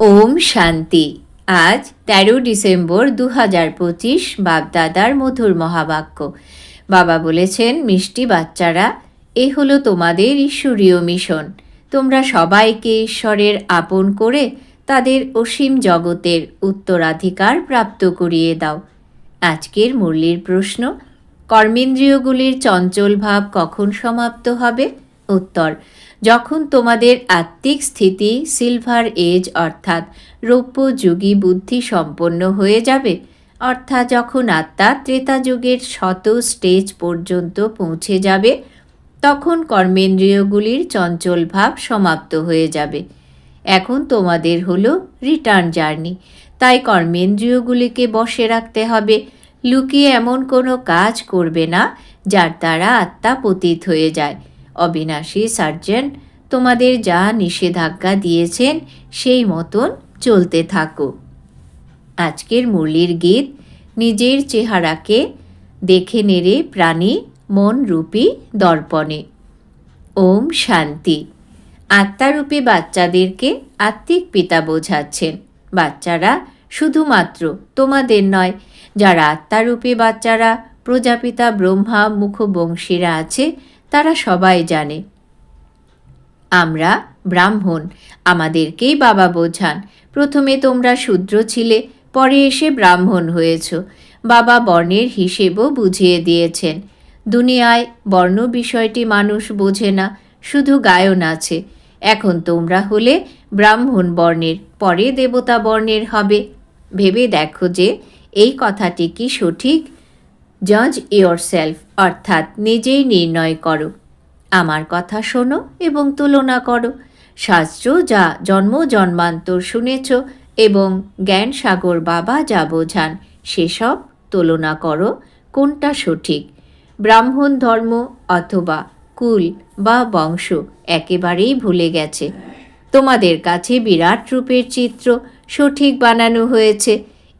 ওম শান্তি। আজ তেরো ডিসেম্বর দু হাজার পঁচিশ বাগদাদার মধুর মহাবাক্য। বাবা বলেছেন, মিষ্টি বাচ্চারা, এ হলো তোমাদের ঈশ্বরীয় মিশন। তোমরা সবাইকে ঈশ্বরের আপন করে তাদের অসীম জগতের উত্তরাধিকার প্রাপ্ত করিয়ে দাও। আজকের মুরলির প্রশ্ন, কর্মেন্দ্রিয়গুলির চঞ্চল ভাব কখন সমাপ্ত হবে? উত্তর যখন তোমাদের আত্মিক স্থিতি সিলভার এজ অর্থাৎ রৌপ্য যুগী বুদ্ধি সম্পন্ন হয়ে যাবে, অর্থাৎ যখন আত্মা ত্রেতা যুগের শত স্টেজ পর্যন্ত পৌঁছে যাবে, তখন কর্মেন্দ্রিয়গুলির চঞ্চল ভাব সমাপ্ত হয়ে যাবে। এখন তোমাদের হলো রিটার্ন জার্নি তাই কর্মেন্দ্রিয়গুলিকে বসে রাখতে হবে। লুকিয়ে এমন কোনো কাজ করবে না, যার দ্বারা আত্মা পতিত হয়ে যায়। অবিনাশী সার্জেন্ট তোমাদের যা নিষেধাজ্ঞা দিয়েছেন সেই মতন চলতে থাকো। আজকের মুরলির গীত নিজের চেহারাকে দেখে নেড়ে প্রাণী মন রূপী দর্পণে। ওম শান্তি। আত্মারূপী বাচ্চাদেরকে আত্মিক পিতা বোঝাচ্ছেন। বাচ্চারা শুধুমাত্র তোমাদের নয়, যারা আত্মারূপী বাচ্চারা, প্রজাপিতা, ব্রহ্মা, মুখবংশীরা আছে তারা সবাই জানে। আমরা ব্রাহ্মণ, আমাদেরকেই বাবা বোঝান। প্রথমে তোমরা শূদ্র ছিলে, পরে এসে ব্রাহ্মণ হয়েছ। বাবা বর্ণের হিসেবও বুঝিয়ে দিয়েছেন। দুনিয়ায় বর্ণ বিষয়টি মানুষ বোঝে না, শুধু গায়ন আছে। এখন তোমরা হলে ব্রাহ্মণ বর্ণের, পরে দেবতা বর্ণের হবে। ভেবে দেখো যে এই কথাটি কি সঠিক? জাজ ইয়োর সেলফ অর্থাৎ নিজেই নির্ণয় করো। আমার কথা শোনো এবং তুলনা করো। শাস্ত্র যা জন্ম, জন্মান্তর শুনেছ এবং জ্ঞান সাগর বাবা যা বোঝান, সেসব তুলনা করো, কোনটা সঠিক? ব্রাহ্মণ ধর্ম অথবা কুল বা বংশ একেবারেই ভুলে গেছে। তোমাদের কাছে বিরাট রূপের চিত্র সঠিক বানানো হয়েছে,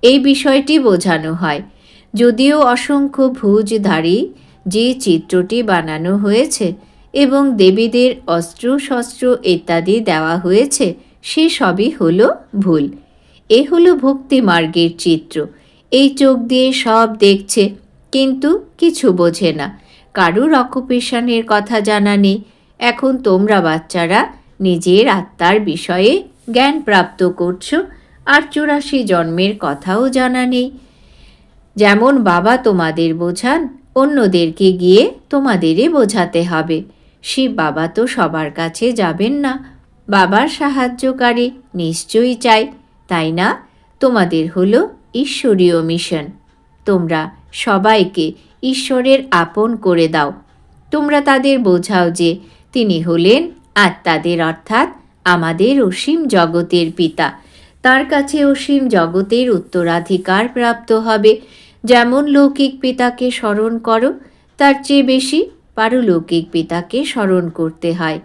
এই বিষয়টি বোঝানো হয়। যদিও অসংখ্য ভুজধারী যে চিত্রটি বানানো হয়েছে এবং দেবীদের অস্ত্র শস্ত্র ইত্যাদি দেওয়া হয়েছে, সে সবই হলো ভুল। এ হলো ভক্তি মার্গের চিত্র। এই চোখ দিয়ে সব দেখছে, কিন্তু কিছু বোঝে না। কারুর অকুপেশনের কথা জানা নেই। এখন তোমরা বাচ্চারা নিজের আত্মার বিষয়ে জ্ঞান প্রাপ্ত করছ, আর চুরাশি জন্মের কথাও জানা নেই। যেমন বাবা তোমাদের বোঝান অন্যদেরকে গিয়ে তোমাদেরই বোঝাতে হবে। শিব বাবা তো সবার কাছে যাবেন না। বাবার সাহায্যকারী নিশ্চয়ই চাই। তাই না? তোমাদের হলো ঈশ্বরীয় মিশন। তোমরা সবাইকে ঈশ্বরের আপন করে দাও। তোমরা তাদের বোঝাও যে তিনি হলেন আত্মাদের অর্থাৎ আমাদের অসীম জগতের পিতা। তার কাছে অসীম জগতের উত্তরাধিকার প্রাপ্ত হবে। যেমন লৌকিক পিতাকে স্মরণ করো, তার চেয়ে বেশি পারলৌকিক পিতাকে স্মরণ করতে হয়।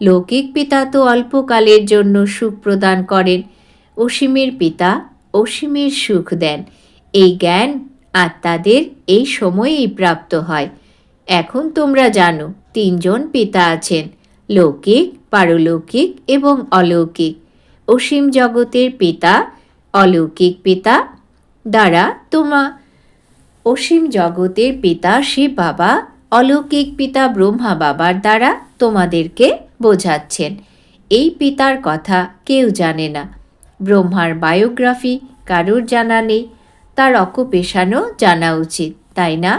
লৌকিক পিতা তো অল্পকালের জন্য সুখ প্রদান করেন, অসীমের পিতা অসীমের সুখ দেন। এই জ্ঞান আত্মাদের এই সময়েই প্রাপ্ত হয়। এখন তোমরা জানো, তিনজন পিতা আছেন, লৌকিক, পারলৌকিক এবং অলৌকিক। অসীম জগতের পিতা, অলৌকিক পিতা দ্বারা তোমা অসীম জগতের পিতা শিব বাবা, অলৌকিক পিতা ব্রহ্মা বাবার দ্বারা তোমাদেরকে বোঝাচ্ছেন। এই পিতার কথা কেউ জানে না। ব্রহ্মার বায়োগ্রাফি কারুর জানা নেই, তার অকুপেশানও জানা উচিত, তাই না?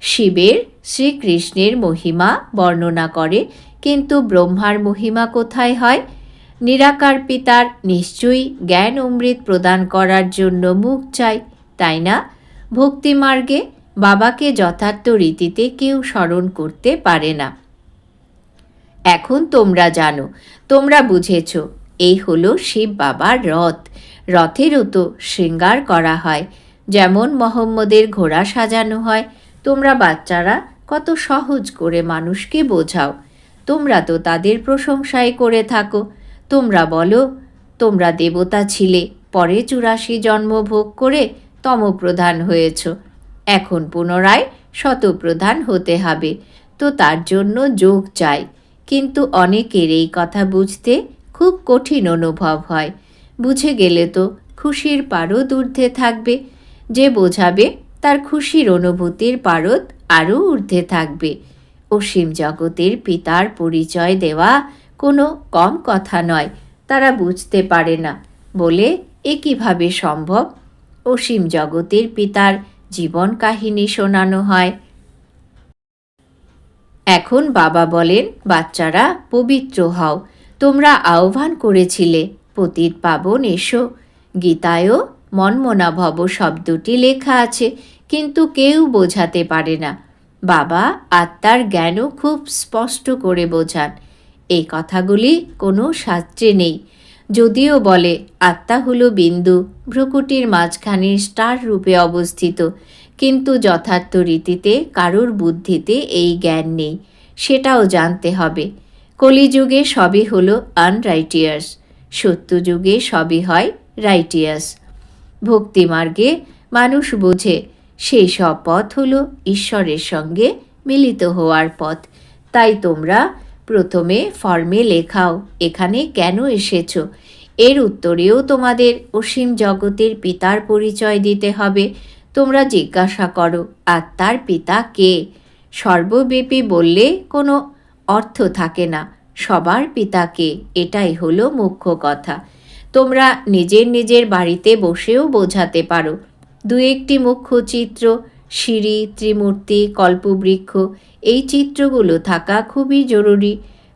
শিবের শ্রীকৃষ্ণের মহিমা বর্ণনা করে, কিন্তু ব্রহ্মার মহিমা কোথায় হয়? নিরাকার পিতার নিশ্চয়ই জ্ঞান অমৃত প্রদান করার জন্য মুখ চাই তাই না? ভক্তিমার্গে বাবাকে যথার্থ রীতিতে কেউ স্মরণ করতে পারে না। এখন তোমরা জানো, তোমরা বুঝেছ, এই হলো শিব বাবার রথ। রথেরও তো শৃঙ্গার করা হয়, যেমন মোহাম্মদের ঘোড়া সাজানো হয়। তোমরা বাচ্চারা কত সহজ করে মানুষকে বোঝাও। তোমরা তো তাদের প্রশংসাই করে থাকো। তোমরা বলো, তোমরা দেবতা ছিলে, পরে চুরাশি জন্ম ভোগ করে তমপ্রধান হয়েছ। এখন পুনরায় শতপ্রধান হতে হবে। তো তার জন্য যোগ চাই। কিন্তু অনেকের এই কথা বুঝতে খুব কঠিন অনুভব হয়। বুঝে গেলে তো খুশির পারদ ঊর্ধ্বে থাকবে। যে বোঝাবে তার খুশির অনুভূতির পারদ আরও ঊর্ধ্বে থাকবে। অসীম জগতের পিতার পরিচয় দেওয়া কোনো কম কথা নয়। তারা বুঝতে পারে না বলে এ সম্ভব? অসীম জগতের পিতার জীবন কাহিনী শোনানো হয়। এখন বাবা বলেন, বাচ্চারা, পবিত্র হও। তোমরা আহ্বান করেছিলে, পতিত পাবন এসো। গীতায়ও মনমনা ভব শব্দটি লেখা আছে, কিন্তু কেউ বোঝাতে পারে না। বাবা আত্মার জ্ঞানও খুব স্পষ্ট করে বোঝান। এই কথাগুলি কোনো শাস্ত্রে নেই। যদিও বলে, আত্মা হলো বিন্দু, ভ্রুকুটির মাঝখানে স্টার রূপে অবস্থিত। কিন্তু যথার্থ রীতিতে কারোর বুদ্ধিতে এই জ্ঞান নেই, সেটাও জানতে হবে। কলিযুগে সবই হল আনরাইটিয়াস সত্যযুগে সবই হয় রাইটিয়াস ভক্তিমার্গে মানুষ বোঝে, সেই সব পথ হল ঈশ্বরের সঙ্গে মিলিত হওয়ার পথ। তাই তোমরা প্রথমে ফর্মে লেখাও, এখানে কেন এসেছ? এর উত্তরেও তোমাদের অসীম জগতের পিতার পরিচয় দিতে হবে। তোমরা জিজ্ঞাসা করো আত্মার পিতা কে? সর্বব্যাপী বললে, কোনো অর্থ থাকে না, সবার পিতাকে এটাই হলো মুখ্য কথা। তোমরা নিজের নিজের বাড়িতে বসেও বোঝাতে পারো। দু একটি মুখ্য চিত্র সিঁড়ি, ত্রিমূর্তি, কল্পবৃক্ষ, এই চিত্রগুলো থাকা খুবই জরুরি।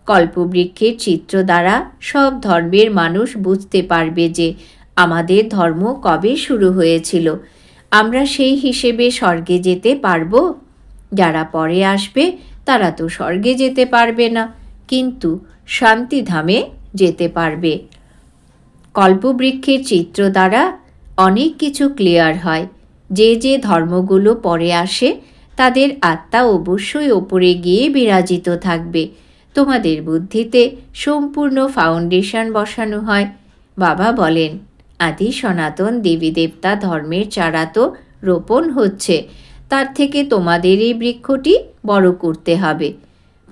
কল্পবৃক্ষের চিত্র দ্বারা সব ধর্মের মানুষ বুঝতে পারবে যে আমাদের ধর্ম কবে শুরু হয়েছিল। আমরা সেই হিসেবে স্বর্গে যেতে পারব? যারা পরে আসবে, তারা তো স্বর্গে যেতে পারবে না, কিন্তু শান্তিধামে যেতে পারবে। কল্পবৃক্ষের চিত্র দ্বারা অনেক কিছু ক্লিয়ার হয়। যে যে ধর্মগুলো পরে আসে, তাদের আত্মা অবশ্যই ওপরে গিয়ে বিরাজিত থাকবে। তোমাদের বুদ্ধিতে সম্পূর্ণ ফাউন্ডেশন বসানো হয়। বাবা বলেন, আদি সনাতন দেবী দেবতা ধর্মের চারা তো রোপণ হচ্ছে। তার থেকে তোমাদের এই বৃক্ষটি বড় করতে হবে।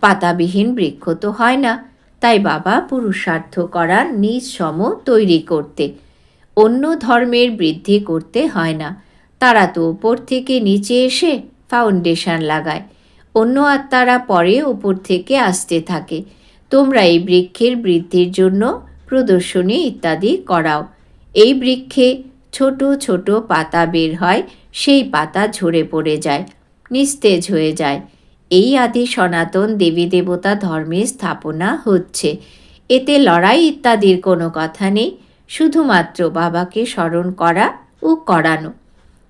পাতাবিহীন বৃক্ষ তো হয় না। তাই বাবা পুরুষার্থ করার নিজ সম তৈরি করতে। অন্য ধর্মের বৃদ্ধি করতে হয় না। তারা তো ওপর থেকে নিচে এসে ফাউন্ডেশন লাগায়। অন্য আত্মারা পরে ওপর থেকে আসতে থাকে। তোমরা এই বৃক্ষের বৃদ্ধির জন্য প্রদর্শনী ইত্যাদি করাও। এই বৃক্ষে ছোট ছোট পাতা বের হয়, সেই পাতা ঝরে পড়ে যায়, নিস্তেজ হয়ে যায়। এই আদি সনাতন দেবী দেবতা ধর্মের স্থাপনা হচ্ছে। এতে লড়াই ইত্যাদির কোনো কথা নেই, শুধুমাত্র বাবাকে স্মরণ করা ও করানো।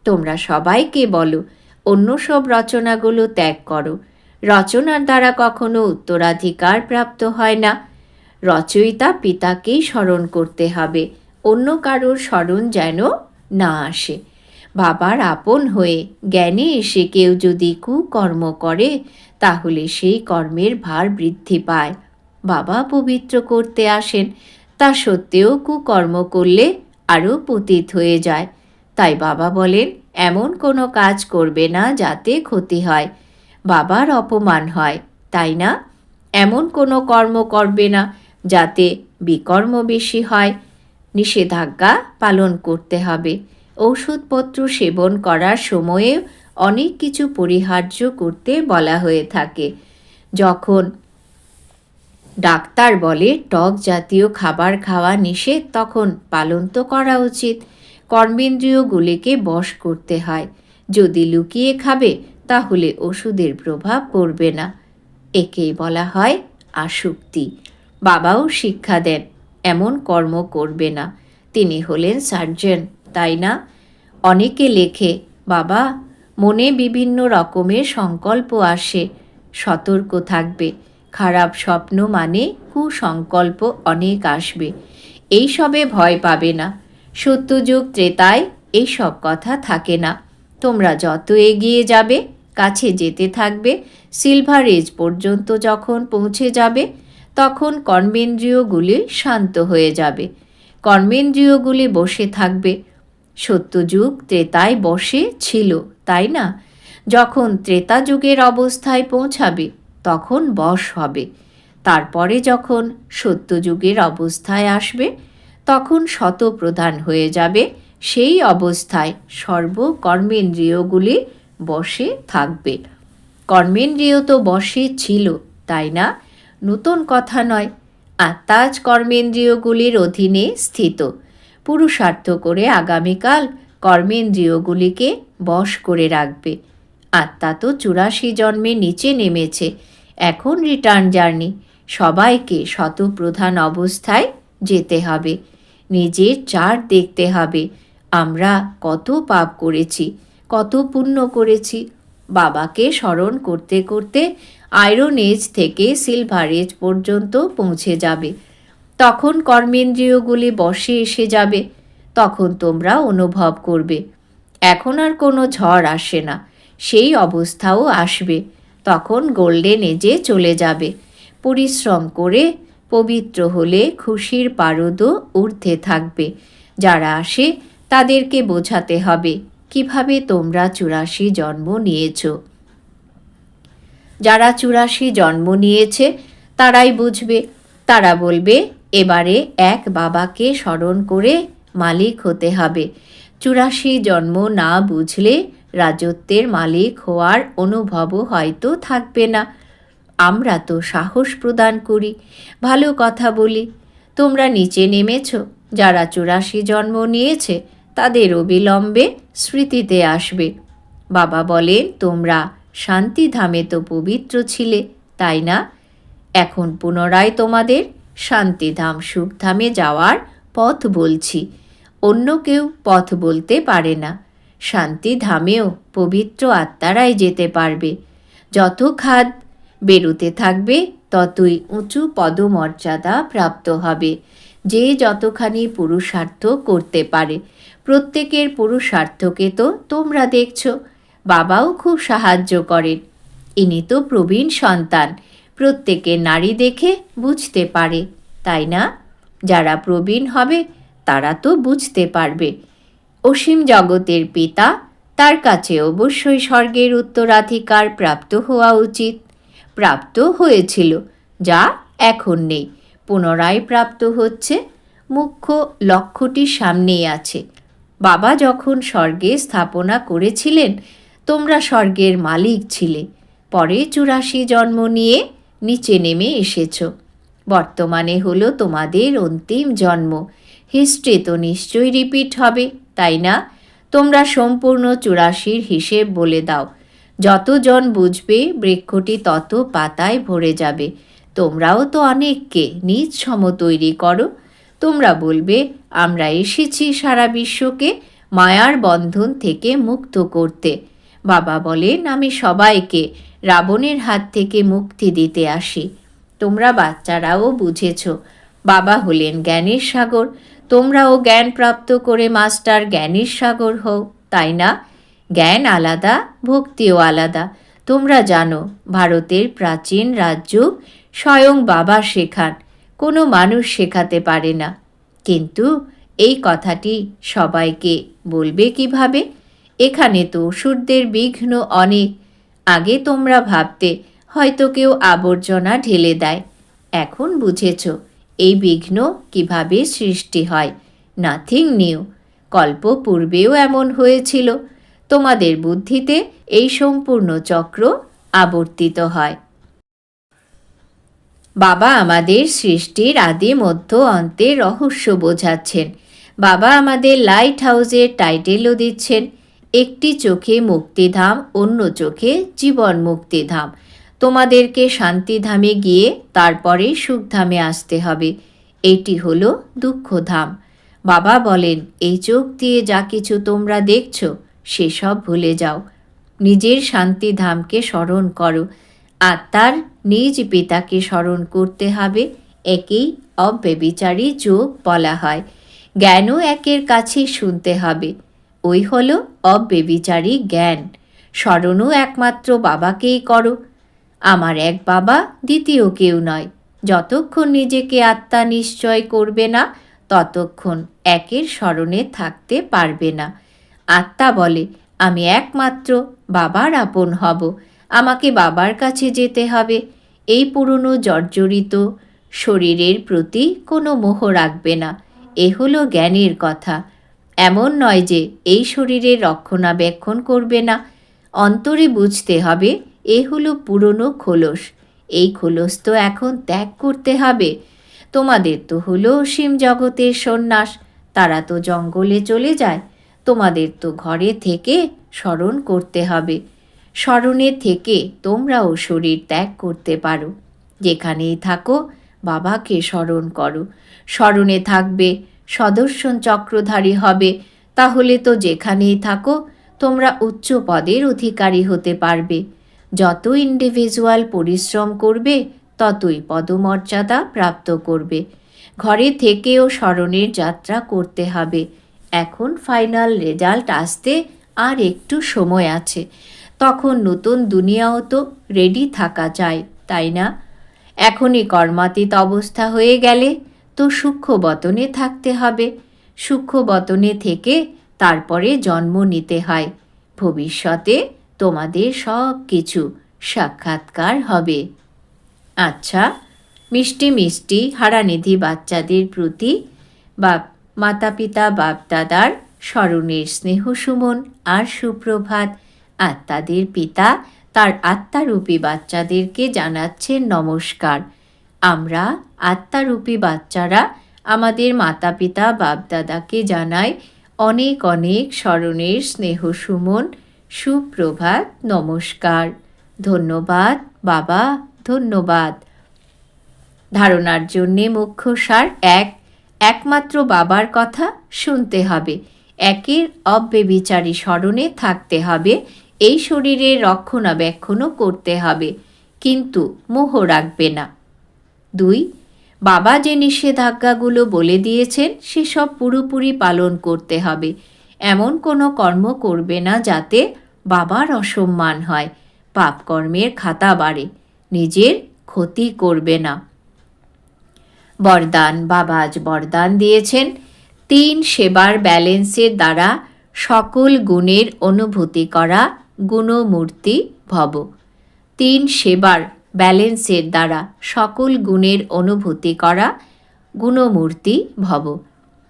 তোমরা সবাইকে বলো, অন্য সব রচনাগুলো ত্যাগ করো। রচনার দ্বারা কখনো উত্তরাধিকার প্রাপ্ত হয় না। রচয়িতা পিতাকেই স্মরণ করতে হবে, অন্য কারোর স্মরণ যেন না আসে। বাবার আপন হয়ে জ্ঞানে এসে কেউ যদি কুকর্ম করে, তাহলে সেই কর্মের ভার বৃদ্ধি পায়। বাবা পবিত্র করতে আসেন, তা সত্ত্বেও কুকর্ম করলে আরও পতিত হয়ে যায়। তাই বাবা বলেন, এমন কোনো কাজ করবে না যাতে ক্ষতি হয়। বাবার অপমান হয়, তাই না? এমন কোনো কর্ম করবে না যাতে বিকর্ম বেশি হয়। নিষেধাজ্ঞা পালন করতে হবে। ঔষধপত্র সেবন করার সময়ে অনেক কিছু পরিহার্য করতে বলা হয়ে থাকে। যখন ডাক্তার বলে, টক জাতীয় খাবার খাওয়া নিষেধ তখন পালন তো করা উচিত। কর্মেন্দ্রিয়গুলিকে বশ করতে হয়। যদি লুকিয়ে খাবে, তাহলে ওষুধের প্রভাব পড়বে না। একেই বলা হয় আসক্তি। বাবাও শিক্ষা দেন, এমন কর্ম করবে না। তিনি হলেন সার্জন, তাই না? অনেকে লেখে, বাবা, মনে বিভিন্ন রকমের সংকল্প আসে। সতর্ক থাকবে। খারাপ স্বপ্ন মানে কুসংকল্প অনেক আসবে। এইসবে ভয় পাবে না। সত্যযুগ ত্রেতায় এইসব কথা থাকে না। তোমরা যত এগিয়ে যাবে, কাছে যেতে থাকবে সিলভার এজ পর্যন্ত যখন পৌঁছে যাবে, তখন কর্মেন্দ্রিয়গুলি শান্ত হয়ে যাবে। কর্মেন্দ্রিয়গুলি বসে থাকবে। সত্যযুগ ত্রেতায় বসে ছিল, তাই না? যখন ত্রেতা যুগের অবস্থায় পৌঁছাবে, তখন বশ হবে। তারপরে যখন সত্যযুগের অবস্থায় আসবে তখন শতপ্রধান হয়ে যাবে। সেই অবস্থায় সর্বকর্মেন্দ্রিয়গুলি বসে থাকবে। কর্মেন্দ্রিয় তো বসে ছিল, তাই না? নতুন কথা নয়। আত্মা আজ কর্মেন্দ্রিয়গুলির অধীনে স্থিত। পুরুষার্থ করে আগামীকাল কর্মেন্দ্রিয়গুলিকে বশ করে রাখবে। আত্মা তো চুরাশি জন্মে নিচে নেমেছে। এখন রিটার্ন জার্নি। সবাইকে শতপ্রধান অবস্থায় যেতে হবে। নিজের চার দেখতে হবে। আমরা কত পাপ করেছি, কত পুণ্য করেছি। বাবাকে স্মরণ করতে করতে আয়রন এজ থেকে সিলভার এজ পর্যন্ত পৌঁছে যাবে। তখন কর্মেন্দ্রিয়গুলি বসে এসে যাবে। তখন তোমরা অনুভব করবে। এখন আর কোনো ঝড় আসে না। সেই অবস্থাও আসবে। তখন গোল্ডেন এজে চলে যাবে। পরিশ্রম করে পবিত্র হলে খুশির পারদও ঊর্ধ্বে থাকবে। যারা আসে, তাদেরকে বোঝাতে হবে, কীভাবে তোমরা চুরাশি জন্ম নিয়েছ। যারা চুরাশি জন্ম নিয়েছে, তারাই বুঝবে। তারা বলবে, এবারে এক বাবাকে স্মরণ করে মালিক হতে হবে। চুরাশি জন্ম না বুঝলে রাজত্বের মালিক হওয়ার অনুভবও হয়তো থাকবে না। আমরা তো সাহস প্রদান করি। ভালো কথা বলি, তোমরা নিচে নেমেছ, যারা চুরাশি জন্ম নিয়েছে, তাদের অবিলম্বে স্মৃতিতে আসবে। বাবা বলেন, তোমরা শান্তিধামে তো পবিত্র ছিলে, তাই না? এখন পুনরায় তোমাদের শান্তিধাম সুখধামে যাওয়ার পথ বলছি। অন্য কেউ পথ বলতে পারে না। শান্তিধামেও পবিত্র আত্মারাই যেতে পারবে। যত খাদ বেরোতে থাকবে, ততই উঁচু পদমর্যাদা প্রাপ্ত হবে। যে যতখানি পুরুষার্থ করতে পারে। প্রত্যেকের পুরুষার্থকে তো তোমরা দেখছ। বাবাও খুব সাহায্য করেন। ইনি তো প্রবীণ সন্তান। প্রত্যেকের নারী দেখে বুঝতে পারে। তাই না? যারা প্রবীণ হবে, তারা তো বুঝতে পারবে। অসীম জগতের পিতা, তার কাছে অবশ্যই স্বর্গের উত্তরাধিকার প্রাপ্ত হওয়া উচিত। প্রাপ্ত হয়েছিল, যা এখন নেই। পুনরায় প্রাপ্ত হচ্ছে, মুখ্য লক্ষ্যটি সামনেই আছে। বাবা যখন স্বর্গে স্থাপনা করেছিলেন, তোমরা স্বর্গের মালিক ছিলে। পরে চুরাশি জন্ম নিয়ে নিচে নেমে এসেছ। বর্তমানে হলো তোমাদের অন্তিম জন্ম। হিস্ট্রি তো নিশ্চয়ই রিপিট হবে, তাই না? তোমরা সম্পূর্ণ চুরাশির হিসেব বলে দাও। যতজন বুঝবে বৃক্ষটি তত পাতায় ভরে যাবে। তোমরাও তো অনেককে নিজ সম তৈরি করো। তোমরা বলবে, আমরা এসেছি সারা বিশ্বকে মায়ার বন্ধন থেকে মুক্ত করতে। বাবা বলেন, আমি সবাইকে রাবণের হাত থেকে মুক্তি দিতে আসি। তোমরা বাচ্চারাও বুঝেছ। বাবা হলেন জ্ঞানের সাগর। তোমরাও জ্ঞান প্রাপ্ত করে মাস্টার জ্ঞানের সাগর হও, তাই না? জ্ঞান আলাদা, ভক্তিও আলাদা। তোমরা জানো, ভারতের প্রাচীন রাজ্য স্বয়ং বাবা শেখান, কোনো মানুষ শেখাতে পারে না। কিন্তু এই কথাটি সবাইকে বলবে কীভাবে? এখানে তো ওষুধদের বিঘ্ন অনেক। আগে তোমরা ভাবতে হয়তো কেউ আবর্জনা ঢেলে দেয়। এখন বুঝেছ, এই বিঘ্ন কীভাবে সৃষ্টি হয়? Nothing new. কল্প পূর্বেও এমন হয়েছিল। তোমাদের বুদ্ধিতে এই সম্পূর্ণ চক্র আবর্তিত হয়। বাবা আমাদের সৃষ্টির আদি মধ্য অন্তের রহস্য বোঝাচ্ছেন। বাবা আমাদের লাইট হাউসের টাইটেলও দিচ্ছেন। একটি চোখে মুক্তিধাম, অন্য চোখে জীবন মুক্তিধাম। তোমাদেরকে শান্তিধামে গিয়ে তারপরে সুখধামে আসতে হবে। এটি হলো দুঃখধাম। বাবা বলেন, এই চোখ দিয়ে যা কিছু তোমরা দেখছ সেসব ভুলে যাও। নিজের শান্তিধামকে স্মরণ করো। আত্মার নিজ পিতাকে স্মরণ করতে হবে। একেই অব্যবিচারী যোগ বলা হয়। জ্ঞানও একের কাছে শুনতে হবে। ওই হলো অব্যবিচারী জ্ঞান। স্মরণও একমাত্র বাবাকেই করো। আমার এক বাবা দ্বিতীয় কেউ নয়। যতক্ষণ নিজেকে আত্মা নিশ্চয় করবে না, ততক্ষণ একের স্মরণে থাকতে পারবে না। আত্মা বলে, আমি একমাত্র বাবার আপন হব। আমাকে বাবার কাছে যেতে হবে। এই পুরনো জর্জরিত শরীরের প্রতি কোনো মোহ রাখবে না। এ হলো জ্ঞানের কথা। এমন নয় যে এই শরীরের রক্ষণাবেক্ষণ করবে না। অন্তরে বুঝতে হবে, এ হলো পুরনো খোলস। এই খোলস তো এখন ত্যাগ করতে হবে। তোমাদের তো হলো অসীম জগতের সন্ন্যাস। তারা তো জঙ্গলে চলে যায়। তোমাদের তো ঘরে থেকে স্মরণ করতে হবে। স্মরণে থেকে তোমরাও শরীর ত্যাগ করতে পারো। যেখানেই থাকো, বাবাকে স্মরণ করো। স্মরণে থাকবে, সদর্শন চক্রধারী হবে। তাহলে তো যেখানেই থাকো, তোমরা উচ্চ পদের অধিকারী হতে পারবে। যত ইন্ডিভিজুয়াল পরিশ্রম করবে, ততই পদমর্যাদা প্রাপ্ত করবে। ঘরে থেকেও স্মরণের যাত্রা করতে হবে। এখন ফাইনাল রেজাল্ট আসতে আর একটু সময় আছে। তখন নতুন দুনিয়াও তো রেডি থাকা চাই তাই না? এখনই কর্মাতীত অবস্থা হয়ে গেলে তো সূক্ষ্ম বতনে থাকতে হবে। সূক্ষ্ম বতনে থেকে তারপরে জন্ম নিতে হয়। ভবিষ্যতে তোমাদের সব কিছু সাক্ষাৎকার হবে। আচ্ছা মিষ্টি মিষ্টি হারানিধি বাচ্চাদের প্রতি বাপ মাতা পিতা বাপদাদার স্মরণের স্নেহ সুমন আর সুপ্রভাত। আত্মাদের পিতা তার আত্মারূপী বাচ্চাদেরকে জানাচ্ছেন নমস্কার। আমরা আত্মারূপী বাচ্চারা আমাদের মাতা পিতা বাপদাদাকে জানাই অনেক অনেক স্মরণের স্নেহ সুমন, সুপ্রভাত, নমস্কার। ধন্যবাদ, বাবা, ধন্যবাদ। ধারণার জন্যে মুখ্য সার এক একমাত্র বাবার কথা শুনতে হবে। একের অব্যবিচারী স্মরণে থাকতে হবে। এই শরীরের রক্ষণাবেক্ষণও করতে হবে। কিন্তু মোহ রাখবে না। দুই, বাবা যে নিষেধাজ্ঞাগুলো বলে দিয়েছেন, সেসব পুরোপুরি পালন করতে হবে। এমন কোনো কর্ম করবে না যাতে বাবার অসম্মান হয়। পাপকর্মের খাতা বাড়ে। নিজের ক্ষতি করবে না। বরদান, বাবা আজ বরদান দিয়েছেন। তিন সেবার ব্যালেন্সের দ্বারা সকল গুণের অনুভূতি করা গুণমূর্তি ভব। তিন সেবার ব্যালেন্সের দ্বারা সকল গুণের অনুভূতি করা গুণমূর্তি ভব।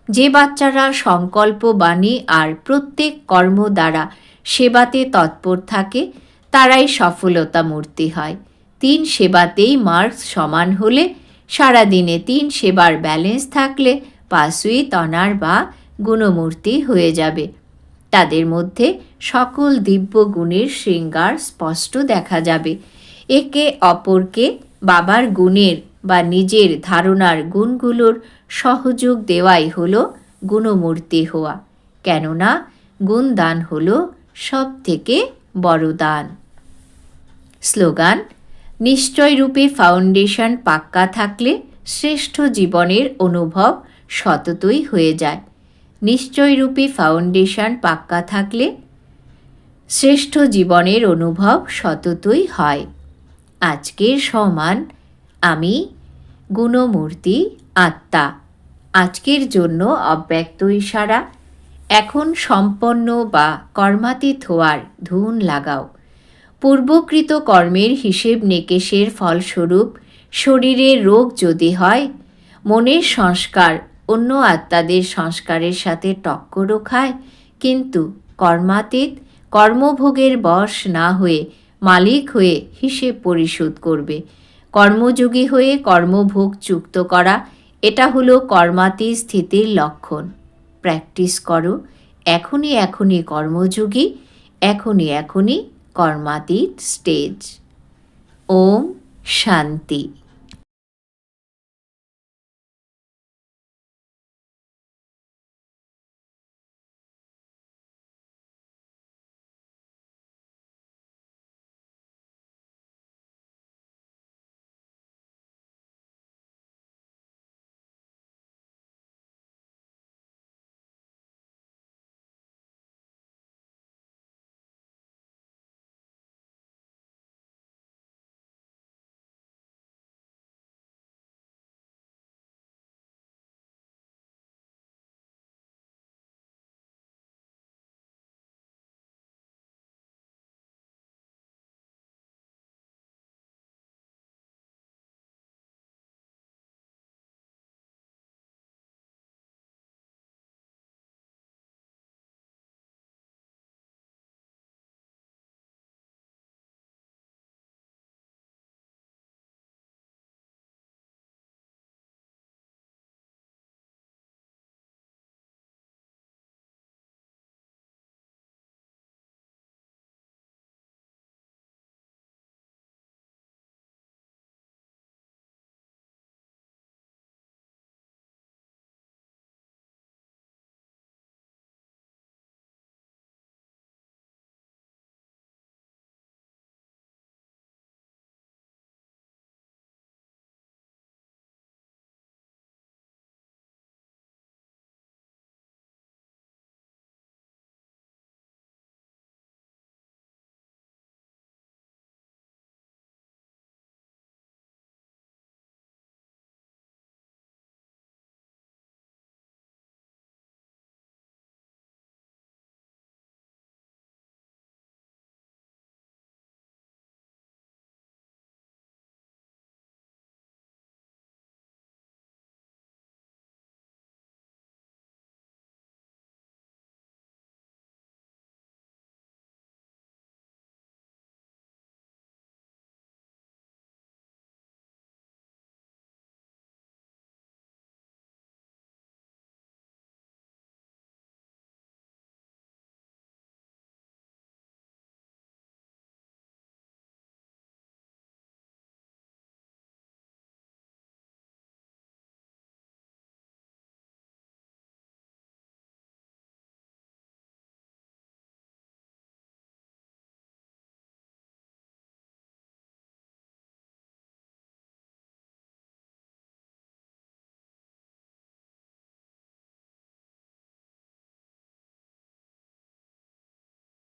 যে বাচ্চারা সংকল্প বাণী আর প্রত্যেক কর্ম দ্বারা সেবাতে তৎপর থাকে, তারাই সফলতা মূর্তি হয়। তিন সেবাতেই মার্কস সমান হলে সারাদিনে তিন সেবার ব্যালেন্স থাকলে পাশুই তনার বা গুণমূর্তি হয়ে যাবে। তাদের মধ্যে সকল দিব্য গুণের শৃঙ্গার স্পষ্ট দেখা যাবে। একে অপরকে বাবার গুণের বা নিজের ধারণার গুণগুলোর সহযোগ দেওয়াই হলো গুণমূর্তি হওয়া। কেননা গুণদান হলো সব থেকে বড় দান। স্লোগান নিশ্চয়রূপে ফাউন্ডেশন পাক্কা থাকলে শ্রেষ্ঠ জীবনের অনুভব সততই হয়ে যায়। নিশ্চয়রূপী ফাউন্ডেশন পাক্কা থাকলে শ্রেষ্ঠ জীবনের অনুভব সততই হয়। আজকের সমান আমি গুণমূর্তি আত্মা। আজকের জন্য অব্যক্ত ইশারা। এখন সম্পন্ন বা কর্মাতীত হওয়ার ধুন লাগাও। পূর্বকৃত কর্মের হিসেব নিকেশের ফলস্বরূপ শরীরের রোগ যদি হয়, মনের সংস্কার অন্য আত্মাদের সংস্কারের সাথে টক্করও খায়, কিন্তু কর্মাতীত কর্মভোগের বশ না হয়ে মালিক হয়ে হিসেব পরিশোধ করবে। কর্মযোগী হয়ে কর্মভোগ চুক্ত করা, এটা হলো কর্মাতি স্থিতির লক্ষণ। প্র্যাকটিস করো, এখনই এখনই কর্মযোগী, এখনই এখনই কর্মাতীত স্টেজ। ওম শান্তি।